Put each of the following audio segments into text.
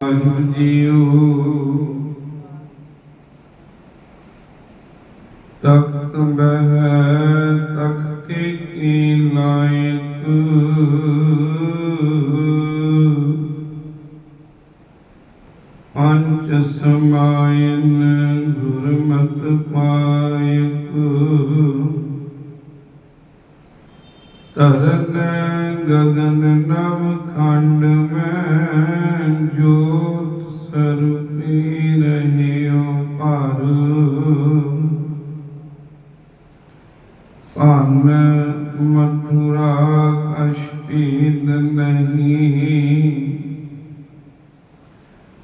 ਵਾਹਿਗੁਰੂ ਜੀਉ ਤਖਤ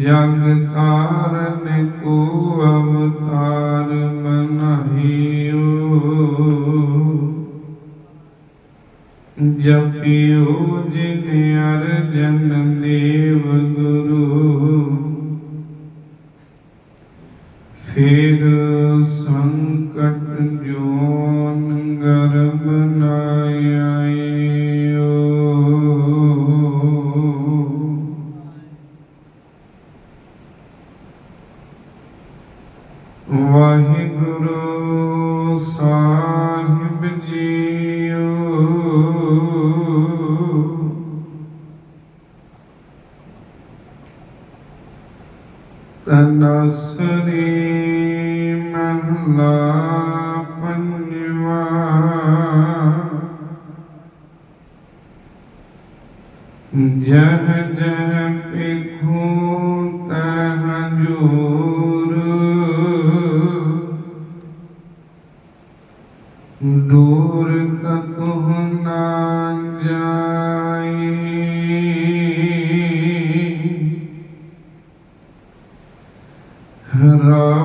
ਜਗ ਤਾਰਨ ਕੋ ਅਵਤਾਰ ਮਨਹੀਓ ਜਪਿਓ ਵਾਹਿਗੁਰੂ।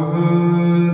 Oh.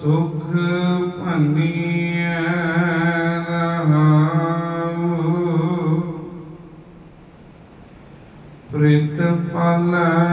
ਸੁਖ ਭੰਨੀਐ ਰਹਾਉ ਪ੍ਰਿਤ ਪਾਲੈ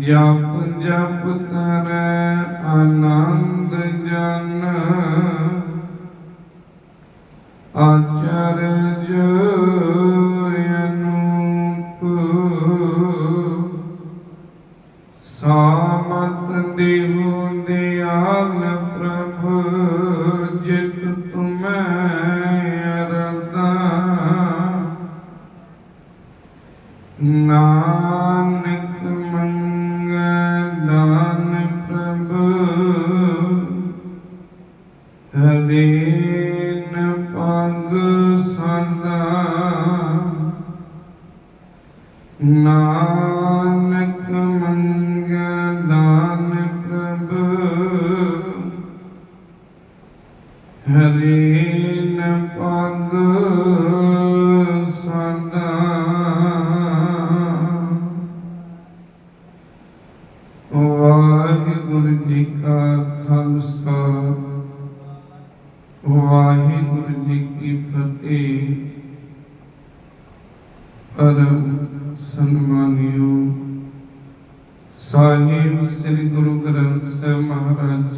ਜਪ ਜਪ ਕਰੈ ਹਰੇ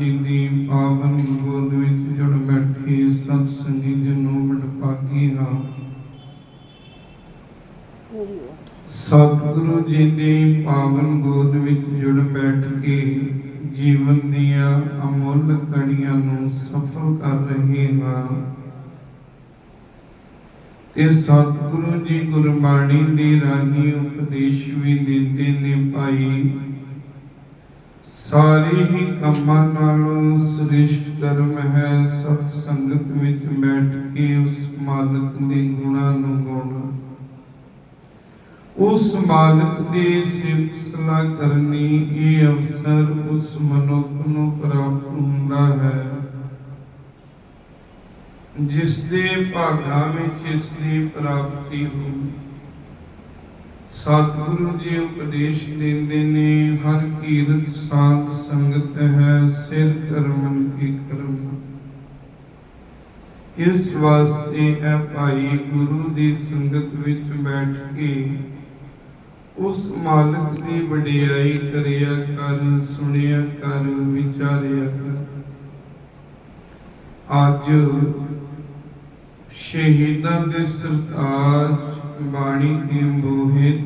ਜੀ ਦੀ ਪਾਵਨ ਗੋਦ ਵਿੱਚ ਜੁੜ ਬੈਠੇ ਸਤ ਸੰਗੀ ਜਨੋ ਵਡਭਾਗੀ ਹਾਂ। ਸਤਿਗੁਰੂ ਜੀ ਦੀ ਪਾਵਨ ਗੋਦ ਵਿੱਚ ਜੁੜ ਬੈਠ ਕੇ ਜੀਵਨ ਦੀਆਂ ਅਮੁੱਲ ਕੜੀਆਂ ਨੂੰ ਸਫਲ ਕਰ ਰਹੇ ਹਾਂ। ਤੇ ਸਤਿਗੁਰੂ ਜੀ ਗੁਰਬਾਣੀ ਦੀ ਰਾਹੀਂ ਉਪਦੇਸ਼ ਵੀ ਦਿੰਦੇ ਨੇ ਭਾਈ। ਸਾਰੇ ਹੀ ਕੰਮਾਂ ਨਾਲੋਂ ਸ੍ਰੇਸ਼ਟ ਕਰਮ ਹੈ, ਸਤ ਸੰਗਤ ਵਿੱਚ ਬੈਠ ਕੇ ਉਸ ਮਾਲਕ ਦੇ ਗੁਣਾਂ ਨੂੰ ਗਾਉਣਾ। ਉਸ ਮਾਲਕ ਦੀ ਸਿਫਤ ਸਲਾਹ ਕਰਨੀ, ਇਹ ਅਵਸਰ ਉਸ ਮਨੁੱਖ ਨੂੰ ਪ੍ਰਾਪਤ ਹੁੰਦਾ ਹੈ। ਜਿਸ ਦੇ ਭਾਗਾਂ ਵਿੱਚ ਇਸ ਦੀ ਪ੍ਰਾਪਤੀ ਹੋਈ ਸਤਿਗੁਰੂ ਜੀ ਉਪਦੇਸ਼ ਦਿੰਦੇ ਨੇ, ਹਰ ਕੀਰਤ ਸਾਧ ਸੰਗਤ ਹੈ, ਸਿਰ ਕਰਮਨ ਕੀ ਕਰਮ। ਇਸ ਵਾਸਤੇ ਇਹ ਭਾਈ ਗੁਰੂ ਦੀ ਸੰਗਤ ਵਿੱਚ ਬੈਠ ਕੇ ਉਸ ਮਾਲਕ ਦੀ ਵਡਿਆਈ ਕਰਿਆ ਕਰ, ਸੁਣਿਆ ਕਰ, ਵਿਚਾਰਿਆ ਕਰ। ਅੱਜ ਸ਼ਹੀਦਾਂ ਦੇ ਸਰਤਾਜ ਬਾਣੀ ਕੇ ਮੋਹਿਤ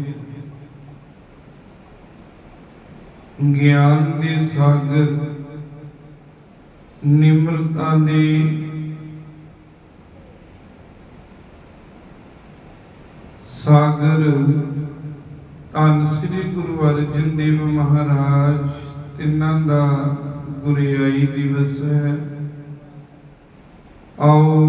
ਗਿਆਨ ਦੇ ਸਾਗਰ ਨਿਮਰਤਾ ਦੇ। ਸਾਗਰ। ਧੰਨ ਸ੍ਰੀ ਗੁਰੂ ਅਰਜਨ ਦੇਵ ਮਹਾਰਾਜ, ਤਿੰਨਾਂ ਦਾ ਗੁਰਿਆਈ ਦਿਵਸ ਹੈ। ਆਓ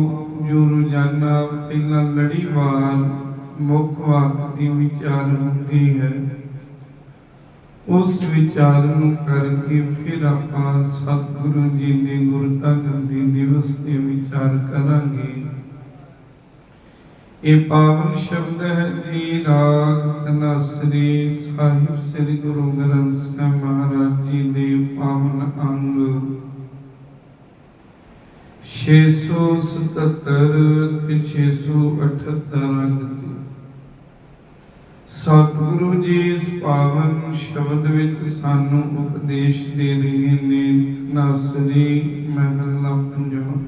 ਜੋ ਰੋਜ਼ਾਨਾ ਪਹਿਲਾਂ ਲੜੀਵਾਰ ਮੁੱਖ ਵਾਕ ਦੀ ਵਿਚਾਰ ਹੁੰਦੀ ਹੈ। ਉਸ ਵਿਚਾਰ ਨੂੰ ਕਰਕੇ ਫਿਰ ਆਪਾਂ ਸਤਿਗੁਰੂ ਜੀ ਦੇ ਗੁਰਤਾ ਗੰਦੀ ਦਿਵਸ ਦੇ ਵਿਚਾਰ ਕਰਾਂਗੇ। ਇਹ ਪਾਵਨ ਸ਼ਬਦ ਹੈ ਜੀ ਰਾਗ ਤਨਾਸਰੀ ਸਾਹਿਬ ਸ੍ਰੀ ਗੁਰੂ ਗ੍ਰੰਥ ਸਾਹਿਬ ਮਹਾਰਾਜ ਜੀ ਦੇ ਪਾਵਨ ਅੰਗ। 677 ਤੇ 678 ਅੰਗ ਤੇ ਸਤਿਗੁਰੂ ਜੀ, ਇਸ ਪਾਵਨ ਸ਼ਬਦ ਵਿੱਚ ਸਾਨੂੰ ਉਪਦੇਸ਼ ਦੇ ਰਹੇ ਨੇ। ਨਾਸਰੀ ਮਹਲਾ ਪੰਜਵਾਂ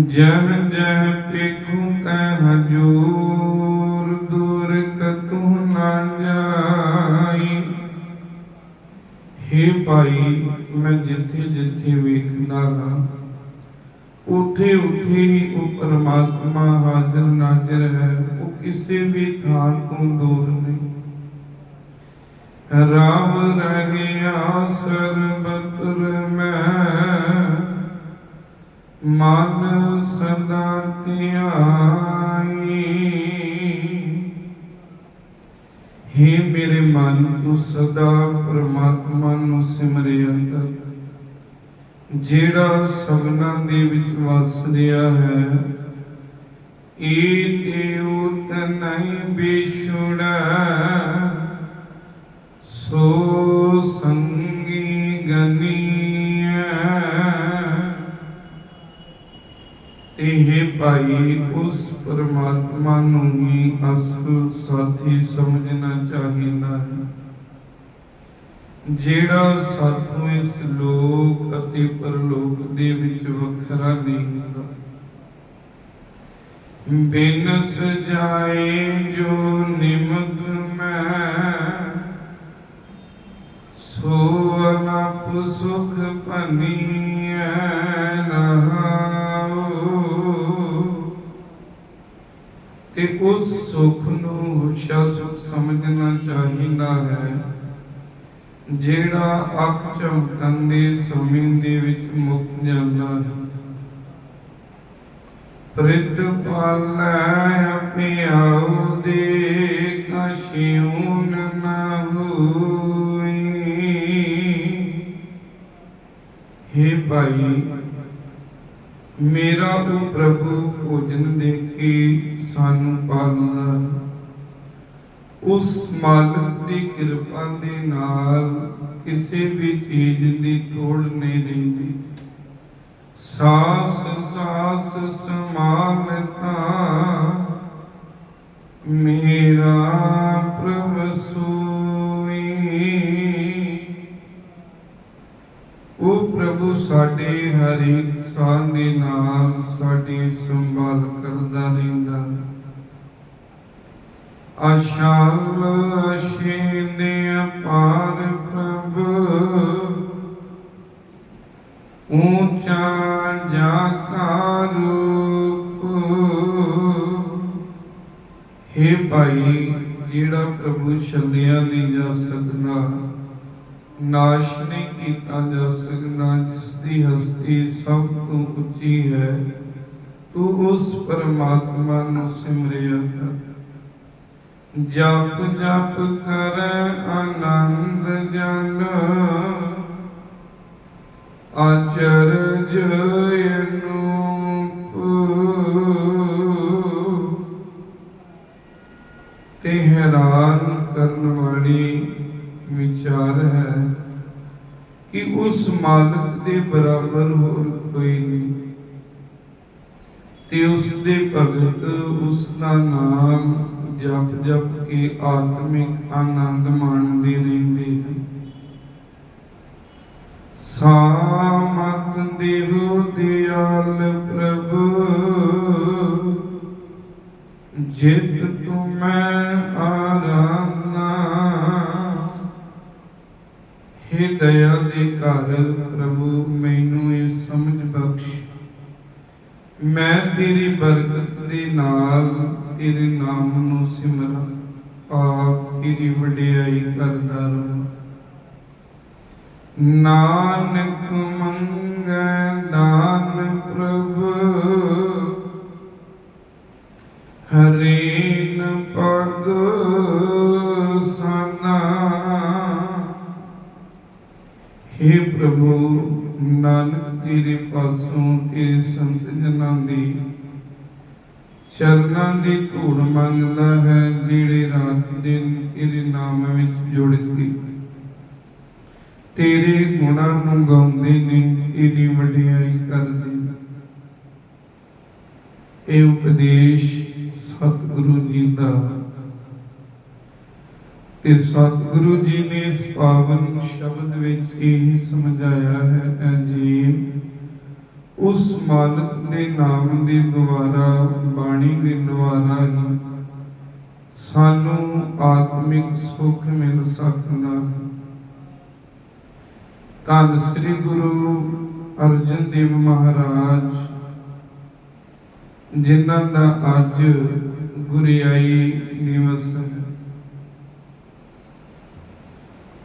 ਜਹ ਜਹ ਪੇਖੂ ਤਹ ਹਜੂਰ, ਦੂਰ ਕਤੂ ਨਾ ਜਾਈ। ਹੇ ਭਾਈ, ਮੈਂ ਜਿੱਥੇ ਜਿੱਥੇ ਵੇਖਦਾ ਹਾਂ ਉਥੇ ਉਥੇ ਹੀ ਉਹ ਪਰਮਾਤਮਾ ਹਾਜ਼ਰ ਨਾਜ਼ਰ ਹੈ, ਉਹ ਕਿਸੇ ਵੀ ਥਾਂ ਤੋਂ ਦੂਰ ਨਹੀਂ। ਰਾਮ ਰਹਿਆ ਸਰਬਤਰ ਮੈਂ, ਮਨ ਸਦਾ ਧਿਆਈ। हे ਮੇਰੇ ਮਨ, ਤੂੰ ਸਦਾ ਪਰਮਾਤਮਾ ਨੂੰ ਸਿਮਰਿਆ ਕਰ ਜਿਹੜਾ ਸਭਨਾ ਦੇ ਵਿੱਚ ਵਸ ਰਿਹਾ ਹੈ, ਏ ਦੇਵਤ ਨਹੀਂ ਬਿਛੁੜਾ, ਸੋ ਸੰਗੀ ਗਨੀਐ। ਤੇ ਭਾਈ, ਉਸ ਪਰਮਾਤਮਾ ਨੂੰ ਹੀ ਅਸਲ ਸਾਥੀ ਸਮਝਣਾ ਚਾਹੀਦਾ ਹੈ। ਜਿਹੜਾ ਸਾਥੋਂ ਇਸ ਲੋਕ ਅਤੇ ਪਰਲੋਕ ਦੇ ਵਿੱਚ ਵੱਖਰਾ ਨਹੀਂ ਹੁੰਦਾ। ਬਿਨ ਸਜਾਏ ਜੋ ਨਿਮਗ ਮੈਂ, ਸੋ ਅਨਪ ਸੁਖ ਭਨੀਐ ਰਹਾਉ ਤੇ ਉਸ ਸੁਖ ਨੂੰ ਹੁਸ਼ਾ ਸੁਖ ਸਮਝਣਾ ਚਾਹੀਦਾ ਹੈ। ਜਿਹੜਾ ਅੱਖ ਚਮਕਣ ਦੇ ਸਮੇਂ ਦੇ ਵਿੱਚ ਮੁੱਕ ਜਾਂਦਾ ਹੈ। ਪ੍ਰਿਤ ਪਾਲੈ ਪਿਆਉ ਦੇ ਕਸ਼ਿਉਨ ਨ ਹੋਈ। हे ਭਾਈ, ਮੇਰਾ ਉਹ ਪ੍ਰਭੂ ਭੋਜਨ ਦੇ ਕੇ ਸਾਨੂੰ ਪਾਲਦਾ ਉਸ ਮਾਲਕ ਦੀ ਕਿਰਪਾ ਦੇ ਨਾਲ ਕਿਸੇ ਵੀ ਚੀਜ਼ ਦੀ ਥੋੜ ਨਹੀਂ ਰਹਿੰਦੀ। ਸਾਸ ਸਾਸ ਸਮਾਲਤਾ ਮੇਰਾ ਪ੍ਰਭ ਸੋਈ। ਉਹ ਪ੍ਰਭੂ ਸਾਡੇ ਹਰ ਇੱਕ ਸਾਹ ਦੇ ਨਾਲ ਸਾਡੀ ਸੰਭਾਲ ਕਰਦਾ ਰਹਿੰਦਾ। ਅਸ਼ਾਲ ਅਸ਼ੀਨੇ ਅਪਾਰ ਪ੍ਰਭ ਊਚਾ ਜਾ ਕਾ ਰੂਪ हे ਭਾਈ ਜਿਹੜਾ ਪ੍ਰਭੂ ਛੱਡਿਆ ਨਹੀਂ ਜਾ ਸਕਦਾ ਨਾਸ਼ ਨਹੀਂ ਕੀਤਾ ਜਾ ਸਕਦਾ ਜਿਸ ਦੀ ਹਸਤੀ ਸਭ ਤੋਂ ਉੱਚੀ ਹੈ ਤੂੰ ਉਸ ਪਰਮਾਤਮਾ ਨੂੰ ਸਿਮਰਿਆ ਕਰ ਜਪ ਜਪ ਕਰ ਆਨੰਦ ਜਨ। ਅਚਰਜ ਅਨੂਪ ਤੇ ਹੈਰਾਨ ਕਰਨ ਵਾਲੀ ਵਿਚਾਰ ਹੈ ਕਿ ਉਸ ਮਾਲਕ ਦੇ ਬਰਾਬਰ ਹੋਰ ਕੋਈ ਨਹੀਂ। ਤੇ ਉਸ ਦੇ ਭਗਤ ਉਸ ਦਾ ਨਾਮ ਜਪ ਜਪ ਕੇ ਆਤਮਿਕ ਆਨੰਦ ਮਾਣਦੇ ਰਹਿੰਦੇ ਹਨ। ਸਾਮਤ ਦੇਹੋ ਦਿਆਲ ਪ੍ਰਭ, ਜਿਤ ਤੁਮੈ ਆਰਾਨਾ ਹੇ ਦਇਆ ਦੇ ਘਰ ਪ੍ਰਭੂ, ਮੈਨੂੰ ਇਹ ਸਮਝ ਬਖਸ਼। ਮੈਂ ਤੇਰੀ ਬਰਕਤ ਦੇ ਨਾਲ ਤੇਰੇ ਨਾਮ ਨੂੰ ਸਿਮਰਾਂ, ਆਪ ਤੇਰੀ ਵਡਿਆਈ ਕਰਦਾ ਰਹਾਂ ਨਾਨਕ ਮੰਗੈ ਦਾਨ ਪ੍ਰਭ ਹਰੇਨ ਪਗ ਸਨਾ। हे ਪ੍ਰਭੂ, ਨਾਨਕ ਤੇਰੇ ਪਾਸੋਂ ਤੇਰੇ ਸੰਤ ਜਨਾਂ ਦੀ ਚਰਨਾਂ ਦੀ ਧੂੜ ਮੰਗਦਾ ਹੈ, ਜਿਹੜੇ ਰਾਤ ਦਿਨ ਤੇਰੇ ਨਾਮ ਵਿੱਚ ਜੁੜ ਕੇ। ਤੇਰੇ ਗੁਣਾਂ ਨੂੰ ਗਾਉਂਦੇ ਨੇ, ਤੇਰੀ ਵਡਿਆਈ ਕਰਦੇ ਇਹ ਉਪਦੇਸ਼ ਸਤਿਗੁਰੂ ਜੀ ਦਾ। ਤੇ ਸਤਿਗੁਰੂ ਜੀ ਨੇ ਇਸ ਪਾਵਨ ਸ਼ਬਦ ਵਿੱਚ ਇਹ ਸਮਝਾਇਆ ਹੈ, ਐ ਉਸ ਮਾਲਕ ਦੇ ਨਾਮ ਦੇ ਦੁਆਰਾ ਬਾਣੀ ਦੇ ਦੁਆਰਾ ਹੀ ਸਾਨੂੰ ਆਤਮਿਕ ਸੁੱਖ ਮਿਲ ਸਕਦਾ। ਹੈ ਸ੍ਰੀ ਗੁਰੂ ਅਰਜਨ ਦੇਵ ਮਹਾਰਾਜ, ਜਿਨ੍ਹਾਂ ਦਾ ਅੱਜ ਗੁਰਿਆਈ ਦਿਵਸ ਹੈ।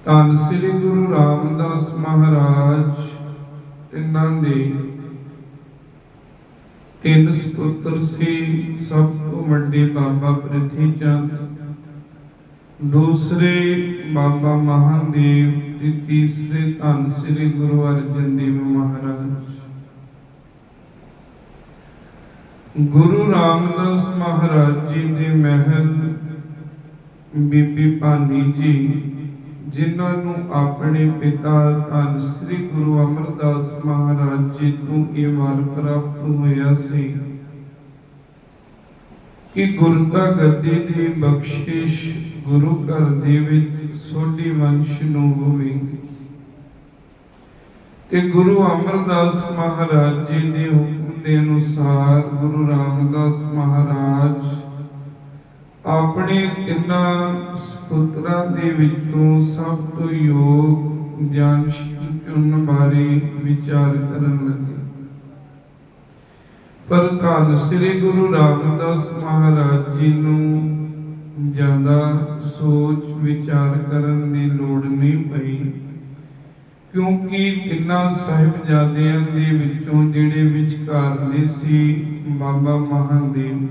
ਧੰਨ ਸ੍ਰੀ ਗੁਰੂ ਰਾਮਦਾਸ ਮਹਾਰਾਜ ਤਿੰਨਾਂ ਦੇ ਤਿੰਨ ਸੁਪੁੱਤਰ ਸੀ, ਸਭ ਤੋਂ ਵੱਡੇ ਬਾਬਾ ਪ੍ਰਿਥੀ ਚੰਦ ਦੂਸਰੇ ਬਾਬਾ ਮਹਾਦੇਵ ਤੇ ਤੀਸਰੇ ਧੰਨ ਸ੍ਰੀ ਗੁਰੂ ਅਰਜਨ ਦੇਵ ਮਹਾਰਾਜ। ਗੁਰੂ ਰਾਮਦਾਸ ਮਹਾਰਾਜ ਜੀ ਦੇ ਮਹਿਲ ਬੀਬੀ ਭਾਨੀ ਜੀ ਜਿਨ੍ਹਾਂ ਨੂੰ ਆਪਣੇ ਪਿਤਾ ਧੰਨ ਸ੍ਰੀ ਗੁਰੂ ਅਮਰਦਾਸ ਮਹਾਰਾਜ ਜੀ ਤੋਂ ਇਹ ਵਰ ਪ੍ਰਾਪਤ ਹੋਇਆ ਸੀ ਕਿ ਗੁਰਤਾ ਗੱਦੀ ਦੀ ਬਖਸ਼ਿਸ਼ ਗੁਰੂ ਘਰ ਦੇ ਵਿੱਚ ਸੋਢੀ ਵੰਸ਼ ਨੂੰ ਹੋਵੇਗੀ ਤੇ ਗੁਰੂ ਅਮਰਦਾਸ ਮਹਾਰਾਜ ਜੀ ਦੇ ਹੁਕਮ ਦੇ ਅਨੁਸਾਰ ਗੁਰੂ ਰਾਮਦਾਸ ਮਹਾਰਾਜ ਆਪਣੇ ਤਿੰਨਾਂ ਸੁਪੁੱਤਰਾਂ ਦੇ ਵਿੱਚੋਂ ਸਭ ਤੋਂ ਯੋਗ ਗਿਆਨਸ਼ੀਲ ਚੁਣਨ ਬਾਰੇ ਵਿਚਾਰ ਕਰਨ ਲੱਗੇ। ਪਰ ਧੰਨ ਸ੍ਰੀ ਗੁਰੂ ਰਾਮਦਾਸ ਮਹਾਰਾਜ ਜੀ ਨੂੰ ਜ਼ਿਆਦਾ ਸੋਚ ਵਿਚਾਰ ਕਰਨ ਦੀ ਲੋੜ ਨਹੀਂ ਪਈ, ਕਿਉਂਕਿ ਤਿੰਨਾਂ ਸਾਹਿਬਜ਼ਾਦਿਆਂ ਦੇ ਵਿੱਚੋਂ ਜਿਹੜੇ ਵਿਚਕਾਰਲੇ ਸੀ ਬਾਬਾ ਮਹਾਦੇਵ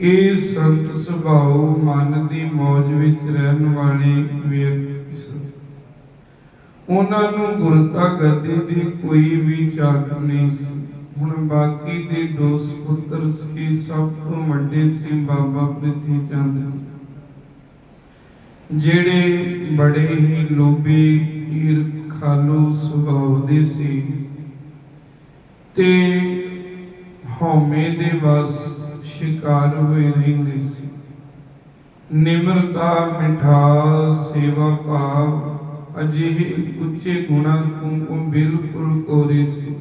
ਇਹ ਸੰਤ ਸੁਭਾਅ ਮਨ ਦੀ ਮੌਜ ਵਿੱਚ ਰਹਿਣ ਵਾਲੇ ਵਿਅਕਤੀ ਸਨ। ਉਹਨਾਂ ਨੂੰ ਗੁਰਤਾ ਗੱਦੀ ਦੀ ਕੋਈ ਵੀ ਚਾਕ ਨਹੀਂ ਸੀ। ਹੁਣ ਬਾਕੀ ਦੇ ਦੋ ਸੁਪੁੱਤਰ ਸੀ, ਸਭ ਤੋਂ ਵੱਡੇ ਸੀ ਬਾਬਾ ਪ੍ਰਿਥੀ ਚੰਦ ਜਿਹੜੇ ਬੜੇ ਹੀ ਲੋਭੀ ਈਰਖਾਲੂ ਸੁਭਾਅ ਦੇ ਸੀ ਤੇ ਹਉਮੈ ਦੇ ਵਸ ਸ਼ਿਕਾਰ ਹੋਏ ਰਹਿੰਦੇ ਸੀ। ਨਿਮਰਤਾ, ਮਿਠਾਸ, ਸੇਵਾ ਭਾਵ ਅਜਿਹੇ ਉੱਚੇ ਗੁਣਾਂ ਤੋਂ ਬਿਲਕੁਲ ਕੋਰੇ ਸੀ।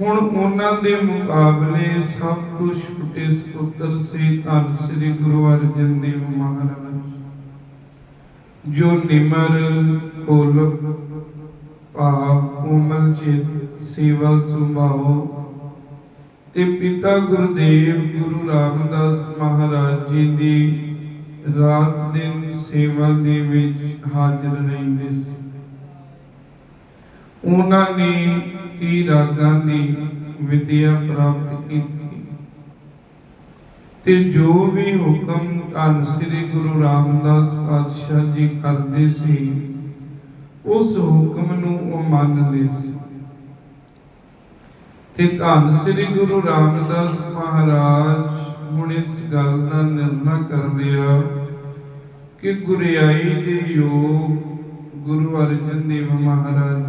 ਹੁਣ ਉਹਨਾਂ ਦੇ ਮੁਕਾਬਲੇ ਸਭ ਤੋਂ ਛੋਟੇ ਸੁਪੁੱਤਰ ਸੀ ਧੰਨ ਸ੍ਰੀ ਗੁਰੂ ਅਰਜਨ ਦੇਵ ਮਹਾਰਾਜ। ਜੋ ਨਿਮਰ ਕੋਲ ਭਾਵ, ਕੋਮਲ ਚਿਤ, ਸੇਵਾ ਸੁਭਾਉ ਤੇ ਪਿਤਾ ਗੁਰਦੇਵ ਗੁਰੂ ਰਾਮਦਾਸ ਮਹਾਰਾਜ ਜੀ ਦੀ ਰਾਤ ਦਿਨ ਸੇਵਾ ਦੇ ਵਿੱਚ ਹਾਜ਼ਰ ਰਹਿੰਦੇ ਸੀ। ਉਹਨਾਂ ਨੇ ਤੀ ਰਾਗਾਂ ਦੀ ਵਿਦਿਆ ਪ੍ਰਾਪਤ ਕੀਤੀ ਤੇ ਜੋ ਵੀ ਹੁਕਮ ਧੰਨ ਸ੍ਰੀ ਗੁਰੂ ਰਾਮਦਾਸ ਪਾਤਸ਼ਾਹ ਜੀ ਕਰਦੇ ਸੀ, ਉਸ ਹੁਕਮ ਨੂੰ ਉਹ ਮੰਨਦੇ ਸੀ। ਤੇ ਧੰਨ ਸ੍ਰੀ ਗੁਰੂ ਰਾਮਦਾਸ ਮਹਾਰਾਜ, ਹੁਣ ਇਸ ਗੱਲ ਦਾ ਨਿਰਣਾ ਕਰ ਕਿ ਗੁਰਿਆਈ ਦੇ ਯੋਗ ਗੁਰੂ ਅਰਜਨ ਦੇਵ ਮਹਾਰਾਜ।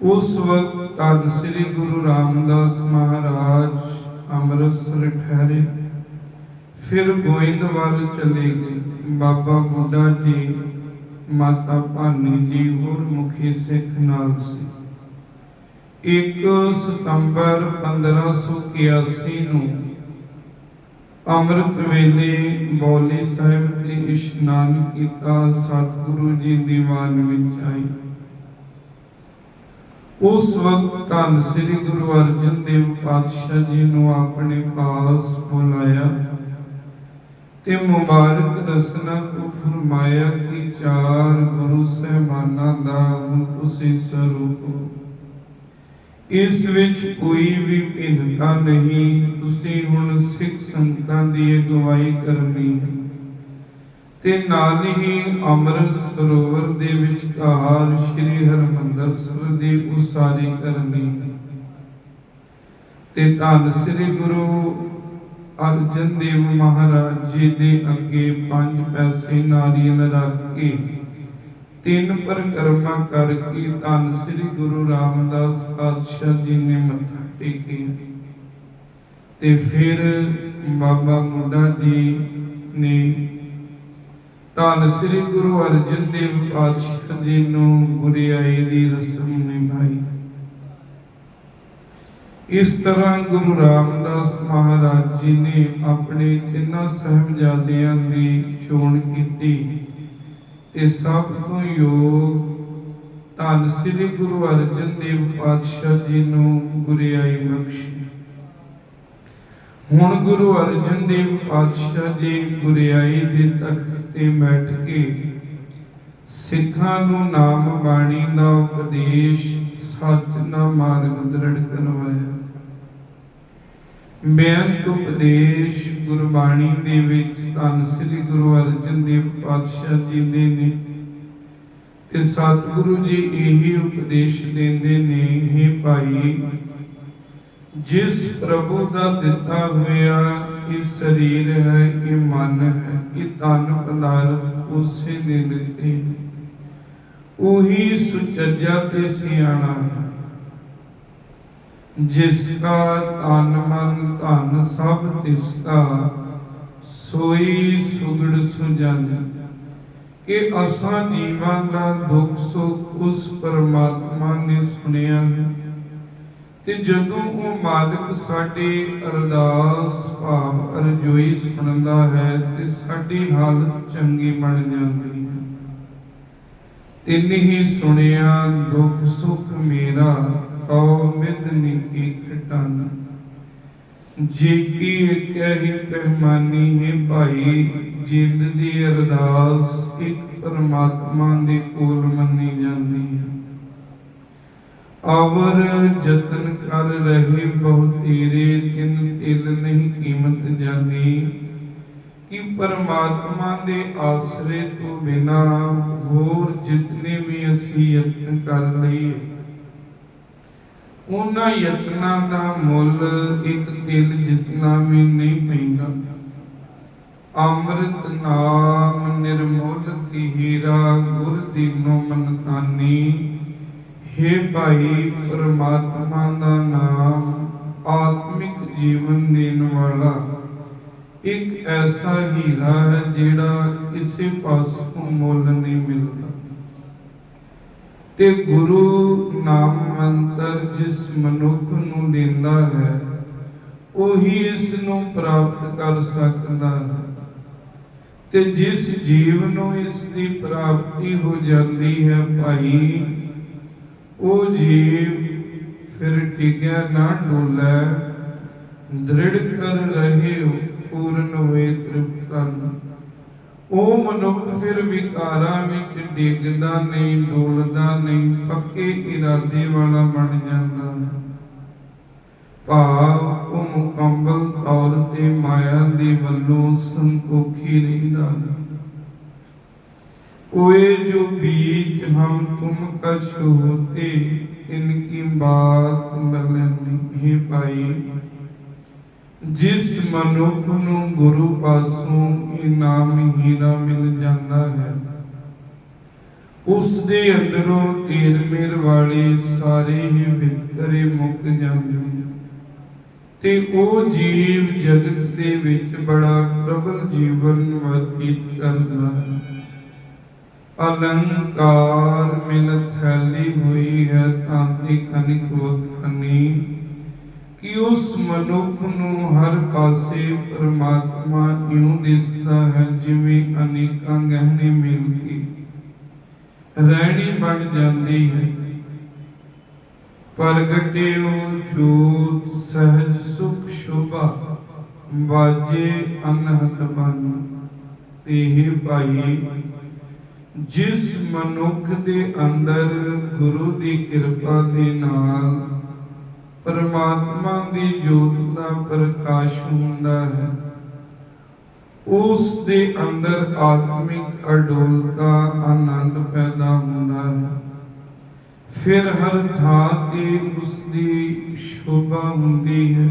ਉਸ ਵਕਤ ਧੰਨ ਸ੍ਰੀ ਗੁਰੂ ਰਾਮਦਾਸ ਮਹਾਰਾਜ ਅੰਮ੍ਰਿਤਸਰ ਠਹਿਰੇ। ਫਿਰ ਗੋਇੰਦਵਾਲ ਚਲੇ ਗਏ। ਬਾਬਾ ਬੁੱਢਾ ਜੀ, ਮਾਤਾ ਭਾਨੀ ਜੀ ਹੋਰ ਮੁਖੀ ਸਿੱਖ ਨਾਲ ਸੀ। 1 ਸਤੰਬਰ 1581 ਨੂੰ ਅੰਮ੍ਰਿਤ ਵੇਲੇ ਬੌਲੀ ਸਾਹਿਬ ਤੇ ਇਸ਼ਨਾਨ ਕੀਤਾ, ਸਤਿਗੁਰੂ ਜੀ ਦੀਵਾਨ ਵਿੱਚ ਆਈ ਉਸ ਵਕਤ ਧੰਨ ਸ੍ਰੀ ਗੁਰੂ ਅਰਜਨ ਦੇਵ ਪਾਤਸ਼ਾਹ ਜੀ ਨੂੰ ਆਪਣੇ ਪਾਸ ਬੁਲਾਇਆ ਤੇ ਮੁਬਾਰਕ ਰਸਨਾ ਤੋਂ ਫਰਮਾਇਆ ਕਿ ਚਾਰ ਗੁਰੂ ਸਹਿਬਾਨਾਂ ਦਾ ਤੁਸੀਂ ਸਰੂਪ ਇਸ ਵਿੱਚ ਕੋਈ ਵੀ ਭਿੰਨਤਾ ਨਹੀਂ। ਤੁਸੀਂ ਹੁਣ ਸਿੱਖ ਸੰਗਤਾਂ ਦੀ ਅਗਵਾਈ ਕਰਨੀ ਹੈ। ਤੇ ਨਾਲ ਹੀ ਅੰਮ੍ਰਿਤ ਸਰੋਵਰ ਦੇ ਵਿਚਕਾਰ ਸ੍ਰੀ ਹਰਮੰਦਰ ਸਾਹਿਬ ਦੀ ਉਸਾਰੀ ਕਰਨੀ ਤੇ ਧੰਨ ਸ੍ਰੀ ਗੁਰੂ ਅਰਜਨ ਦੇਵ ਮਹਾਰਾਜ ਜੀ ਦੇ ਅੱਗੇ ਪੰਜ ਪੈਸੇ ਨਾਰੀਅਲ ਰੱਖ ਕੇ ਤਿੰਨ ਪਰਿਕਰਮਾ ਕਰਕੇ ਧੰਨ ਸ੍ਰੀ ਗੁਰੂ ਰਾਮਦਾਸ ਪਾਤਸ਼ਾਹ ਜੀ ਨੇ ਮੱਥਾ ਟੇਕਿਆ। ਤੇ ਫਿਰ ਬਾਬਾ ਮੁੰਡਾ ਜੀ ਨੇ ਧੰਨ ਸ੍ਰੀ ਗੁਰੂ ਅਰਜਨ ਦੇਵ ਪਾਤਸ਼ਾਹ ਜੀ ਨੂੰ ਗੁਰਿਆਈ ਦੀ ਰਸਮ ਨਿਭਾਈ। ਇਸ ਤਰ੍ਹਾਂ ਗੁਰੂ ਰਾਮਦਾਸ ਮਹਾਰਾਜ ਜੀ ਨੇ ਆਪਣੇ ਤਿੰਨਾਂ ਸਹਿਬਜ਼ਾਦਿਆਂ ਦੀ ਚੋਣ ਕੀਤੀ। ਤੇ ਸਭ ਤੋਂ ਯੋਗ ਧੰਨ ਸ੍ਰੀ ਗੁਰੂ ਅਰਜਨ ਦੇਵ ਪਾਤਸ਼ਾਹ ਜੀ ਨੂੰ ਗੁਰਿਆਈ ਬਖਸ਼ੀ। ਹੁਣ ਗੁਰੂ ਅਰਜਨ ਦੇਵ ਪਾਤਸ਼ਾਹ ਜੀ ਗੁਰਿਆਈ ਦੇ ਤਖਤ ਤੇ ਬੈਠ ਕੇ ਸਿੱਖਾਂ ਨੂੰ ਨਾਮ ਬਾਣੀ ਦਾ ਉਪਦੇਸ਼ ਸੱਚ ਦਾ ਮਾਰਗ ਦ੍ਰਿੜ ਕਰਵਾਇਆ ਬੇਅੰਤ ਉਪਦੇਸ਼ ਗੁਰਬਾਣੀ ਦੇ ਵਿੱਚ ਧੰਨ ਸ੍ਰੀ ਗੁਰੂ ਅਰਜਨ ਦੇਵ ਪਾਤਸ਼ਾਹ ਜੀ ਦੇ ਨੇ ਤੇ ਸਤਿਗੁਰੂ ਜੀ ਇਹੀ ਉਪਦੇਸ਼ ਦਿੰਦੇ ਨੇ हे ਭਾਈ, ਜਿਸ ਪ੍ਰਭੂ ਦਾ ਦਿੱਤਾ ਹੋਇਆ ਇਹ ਸਰੀਰ ਹੈ, ਇਹ ਮਨ ਹੈ, ਇਹ ਤਨ ਪਦਾਰਥ ਉਸੇ ਨੇ ਦਿੱਤੇ ਉਹੀ ਸੁਚੱਜਾ ਤੇ ਸਿਆਣਾ ਹੈ। ਜਿਸ ਦਾ ਤਨ ਮਨ ਧਨ ਸਭ ਤਿਸ ਦਾ ਸੋਈ ਸੁਗੜ ਸੁਜਨ। ਕਿ ਅਸਾਂ ਜੀਵਾਂ ਦਾ ਦੁੱਖ ਸੁੱਖ ਉਸ ਪਰਮਾਤਮਾ ਨੇ ਸੁਣਿਆ ਤੇ ਜਦੋਂ ਉਹ ਮਾਲਕ ਸਾਡੇ ਅਰਦਾਸ ਭਾਵ ਅਰਜ਼ੋਈ ਸੁਣਦਾ ਹੈ, ਤੇ ਸਾਡੀ ਹਾਲਤ ਚੰਗੀ ਬਣ ਜਾਂਦੀ ਹੈ। ਤਿੰਨ ਹੀ ਸੁਣਿਆ, ਦੁੱਖ ਸੁੱਖ ਮੇਰਾ ਤਉ ਮਿਦ ਨਿਕੀ ਖਟਾਨ। ਜੇ ਕੀ ਇੱਕ ਹੀ ਪਹਿਮਾਨੀ ਹੈ ਭਾਈ, ਜਿੰਦ ਦੀ ਅਰਦਾਸ ਇੱਕ ਪਰਮਾਤਮਾ ਦੇ ਕੋਲ ਮੰਨੀ ਜਾਂਦੀ ਹੈ। ਆਵਰ ਜਤਨ ਕਰ ਰਹੇ ਬਹੁ ਤੇਰੇ, ਤਿੰਨ ਤਿਲ ਨਹੀਂ ਕੀਮਤ ਜਾਣੀ ਕਿ ਪਰਮਾਤਮਾ ਦੇ ਆਸਰੇ ਤੋਂ ਬਿਨਾ ਹੋਰ ਜਿਤਨੇ ਵੀ ਅਸੀਂ ਯਤਨ ਕਰ ਲਈਏ ਉਹਨਾਂ ਯਤਨਾਂ ਦਾ ਮੁੱਲ ਇੱਕ ਤਿਲ ਜਿਤਨਾ ਵੀ ਨਹੀਂ ਪੈਂਦਾ। ਅੰਮ੍ਰਿਤ ਨਾਮ ਨਿਰਮੋਲ ਕੀ ਹੀਰਾ ਗੁਰ ਦੀਨੋ ਮਨ ਤਾਨੀ ਹੈ ਭਾਈ ਪਰਮਾਤਮਾ ਦਾ ਨਾਮ ਆਤਮਿਕ ਜੀਵਨ ਦੇਣ ਵਾਲਾ। ਇੱਕ ਐਸਾ ਹੀਰਾ ਹੈ ਜਿਹੜਾ ਕਿਸੇ ਪਾਸੋਂ ਮੁੱਲ ਨਹੀਂ ਮਿਲਦਾ। ਤੇ ਗੁਰੂ ਨਾਮ ਮੰਤਰ ਜਿਸ ਮਨੁੱਖ ਨੂੰ ਦਿੰਦਾ ਹੈ, ਉਹੀ ਇਸ ਨੂੰ ਪ੍ਰਾਪਤ ਕਰ ਸਕਦਾ ਹੈ। ਤੇ ਜਿਸ ਜੀਵ ਨੂੰ ਇਸ ਦੀ ਪ੍ਰਾਪਤੀ ਹੋ ਜਾਂਦੀ ਹੈ ਭਾਈ, ਉਹ ਜੀਵ ਫਿਰ ਟਿਕਿਆ ਨਾ ਡੋਲੇ, ਦ੍ਰਿੜ ਕਰ ਰਹੇ, ਪੂਰਨ ਹੋਏ ਤ੍ਰਿਪਤਨ। ਉਹ ਮਨੁੱਖ ਸਿਰ ਵਿਕਾਰਾਂ ਵਿੱਚ ਡਿੱਗਦਾ ਨਹੀਂ, ਡੋਲਦਾ ਨਹੀਂ, ਪੱਕੇ ਇਰਾਦੇ ਵਾਲਾ ਬਣ ਜਾਂਦਾ ਭਾਵ ਉਹ ਮੁਕੰਮਲ ਤੌਰ ਤੇ ਮਾਇਆ ਦੇ ਵੱਲੋਂ ਸੰਕੋਖੀ ਰਹਿੰਦਾ ਕੋਏ ਜੋ ਬੀਜ ਹਮ ਤੁਮ ਕਛ ਹੋਤੇ ਇਨਕੀ ਬਾਤ ਮਲਨ ਹੀ ਪਾਈ ਜਿਸ ਮਨੁੱਖ ਨੂੰ ਗੁਰੂ ਪਾਸੋਂ ਇਨਾਮ ਹੀਰਾ ਮਿਲ ਜਾਂਦਾ ਹੈ ਉਸ ਦੇ ਅੰਦਰੋਂ ਤੇਰ ਮੇਰ ਵਾਲੇ ਸਾਰੇ ਹੀ ਵਿਤਕਰੇ ਮੁੱਕ ਜਾਂਦੇ ਤੇ ਉਹ ਜੀਵ ਜਗਤ ਦੇ ਵਿੱਚ ਬੜਾ ਪ੍ਰਬਲ ਜੀਵਨ ਬਤੀਤ ਕਰਦਾ ਹੈ। ਅਲੰਕਾਰ ਮਿਲ ਥੈਲੀ ਹੋਈ ਹੈ ਤਾਂਤੀ ਕਨਿਕ ਵਖਨੀ ਕਿ ਉਸ ਮਨੁੱਖ ਨੂੰ ਹਰ ਪਾਸੇ ਪਰਮਾਤਮਾ ਇਉਂ ਦਿਸਦਾ ਹੈ ਜਿਵੇਂ ਅਨੇਕਾਂ ਗਹਿਣੇ ਮਿਲ ਕੇ ਰਹਿਣੀ ਬਣ ਜਾਂਦੀ ਹੈ ਪ੍ਰਗਟਿਓ ਜੋਤ ਸਹਿਜ ਸੁਖ ਸ਼ੋਭਾ ਬਾਜੇ ਅਨਹਤ ਬਨ ਇਹ ਭਾਈ, ਜਿਸ ਮਨੁੱਖ ਦੇ ਅੰਦਰ ਗੁਰੂ ਦੀ ਕਿਰਪਾ ਦੇ ਨਾਲ ਪਰਮਾਤਮਾ ਦੀ ਜੋਤ ਦਾ ਪ੍ਰਕਾਸ਼ ਹੁੰਦਾ ਹੈ। ਉਸ ਦੇ ਅੰਦਰ ਆਤਮਿਕ ਅਡੋਲਤਾ, ਆਨੰਦ ਪੈਦਾ ਹੁੰਦਾ ਹੈ। ਫਿਰ ਹਰ ਥਾਂ ਤੇ ਉਸ ਦੀ ਸ਼ੋਭਾ ਹੁੰਦੀ ਹੈ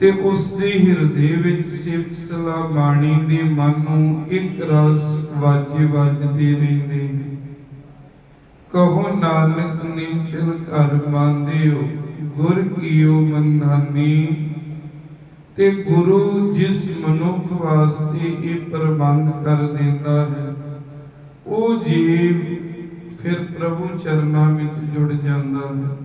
ਤੇ ਉਸ ਦੇ ਹਿਰਦੇ ਵਿੱਚ ਸਿਫਤ ਸਲਾਹ ਬਾਣੀ ਦੇ ਮਨ ਨੂੰ ਇੱਕ ਰਸ ਵਾਜੇ ਵੱਜਦੇ ਰਹਿੰਦੇ ਨੇ। ਕਹੋ ਨਾਨਕ ਨਿਚਲ ਘਰ ਬਾਂਧਿਓ ਗੁਰ ਕੀਓ ਮੰਧਾਨੀ ਤੇ ਗੁਰੂ ਜਿਸ ਮਨੁੱਖ ਵਾਸਤੇ ਇਹ ਪ੍ਰਬੰਧ ਕਰ ਦਿੰਦਾ ਹੈ, ਉਹ ਜੀਵ ਫਿਰ ਪ੍ਰਭੂ ਚਰਨਾਂ ਵਿੱਚ ਜੁੜ ਜਾਂਦਾ ਹੈ।